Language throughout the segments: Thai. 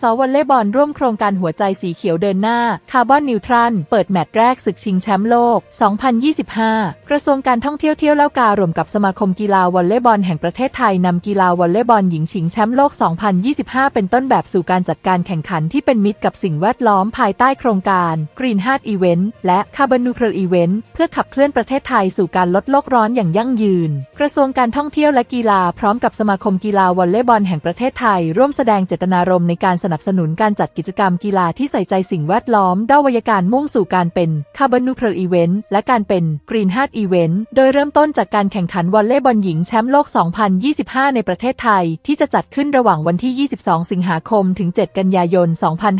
สวอลเลย์บอลร่วมโครงการหัวใจสีเขียวเดินหน้า คาร์บอนนิวทรัลเปิดแมตช์แรกศึกชิงแชมป์โลก 2025 กระทรวงการท่องเที่ยวเที่ยวเล่าการวมกับสมาคมกีฬาวอลเลย์บอลแห่งประเทศไทยนำกีฬาวอลเลย์บอลหญิงชิงแชมป์โลก 2025 เป็นต้นแบบสู่การจัดการแข่งขันที่เป็นมิตรกับสิ่งแวดล้อมภายใต้โครงการ Green Heart Event และ Carbon Neutral Event เพื่อขับเคลื่อนประเทศไทยสู่การลดโลกร้อนอย่างยั่งยืน กระทรวงการท่องเที่ยวและกีฬาพร้อมกับสมาคมกีฬาวอลเลย์บอลแห่งประเทศไทย ร่วมแสดงเจตนารมณ์ในการสนับสนุนการจัดกิจกรรมกีฬาที่ใส่ใจสิ่งแวดล้อมด้วยการมุ่งสู่การเป็น Carbon Neutral Event และการเป็น Green Heart Event โดยเริ่มต้นจากการแข่งขันวอลเลย์บอลหญิงแชมป์โลก 2025 ในประเทศไทย ที่จะจัดขึ้นระหว่างวันที่ 22 สิงหาคม ถึง 7 กันยายน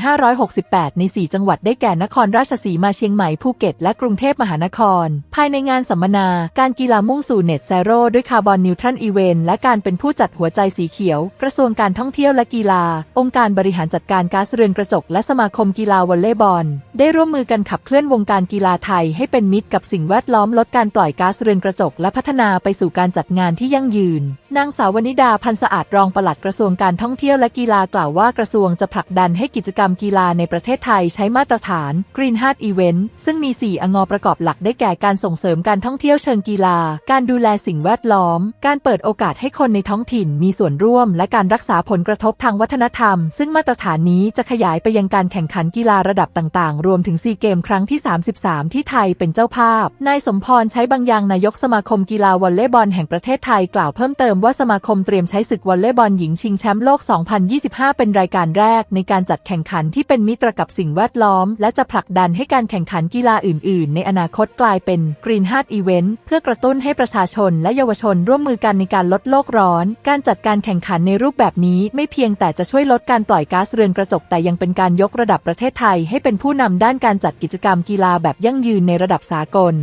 2568 ใน 4 จังหวัดได้แก่นครราชสีมาเชียงใหม่ภูเก็ต และกรุงเทพมหานคร ภายในงานสัมมนา การกีฬามุ่งสู่เน็ต z ซโร่ด้วยคาร์บอนนิวทรัลอีเวนและการเป็นผู้จัดหัวใจสีเขียว กระทรวงการท่องเที่ยวและกีฬา องค์การบริหารจัดการก๊าซเรือนกระจก และสมาคมกีฬาวอลเลย์บอล ได้ร่วมมือกันขับเคลื่อนวงการกีฬาไทยให้เป็นมิตรกับสิ่งแวดล้อมลดการปล่อยก๊าซเรือนกระจก และพัฒนาไปสู่การจัดงานที่ยั่งยืน นางสาววนิดาพันสะอาดรองปลัดกระทรวงการท่องเที่ยวและกีฬากล่าวว่ากระทรวงจะผลักดันให้กิจกรรมกีฬาในประเทศไทยใช้มาตรฐาน Green Heart Event ซึ่งมี 4 องอประกอบหลักได้แก่การส่งเสริมการท่องเที่ยวเชิงกีฬา การดูแลสิ่งแวดล้อม การเปิดโอกาสให้คนในท้องถิ่นมีส่วนร่วม และการรักษาผลกระทบทางวัฒนธรรม ซึ่งมาตรฐานนี้จะขยายไปยังการแข่งขันกีฬาระดับต่างๆ รวมถึงซีเกมครั้งที่ 33 ที่ไทยเป็นเจ้าภาพ นายสมพรใช้บางอย่างนายกสมาคมกีฬาวอลเลย์บอลแห่งประเทศไทยกล่าวเพิ่มเติมว่าสมาคมเตรียมใช้ศึกวอลเลย์บอลหญิงชิงแชมป์โลก 2025 เป็นรายการแรก ในการจัดแข่งขันที่เป็นมิตรกับสิ่งแวดล้อม และจะผลักดันให้การแข่งขันกีฬาอื่น ๆ ในอนาคตกลายเป็น Green Heart Event เพื่อกระตุ้นให้ประชาชนและเยาวชนร่วมมือกันในการลดโลกร้อน การจัดการแข่งขันในรูปแบบนี้ไม่เพียงแต่จะช่วยลดการปล่อยอยก๊าซเรือนกระจกแต่ยังเป็นการยกระดับประเทศไทยให้เป็นผู้นำด้านการจัดกิจกรรมกีฬาแบบยั่งยืนในระดับสากล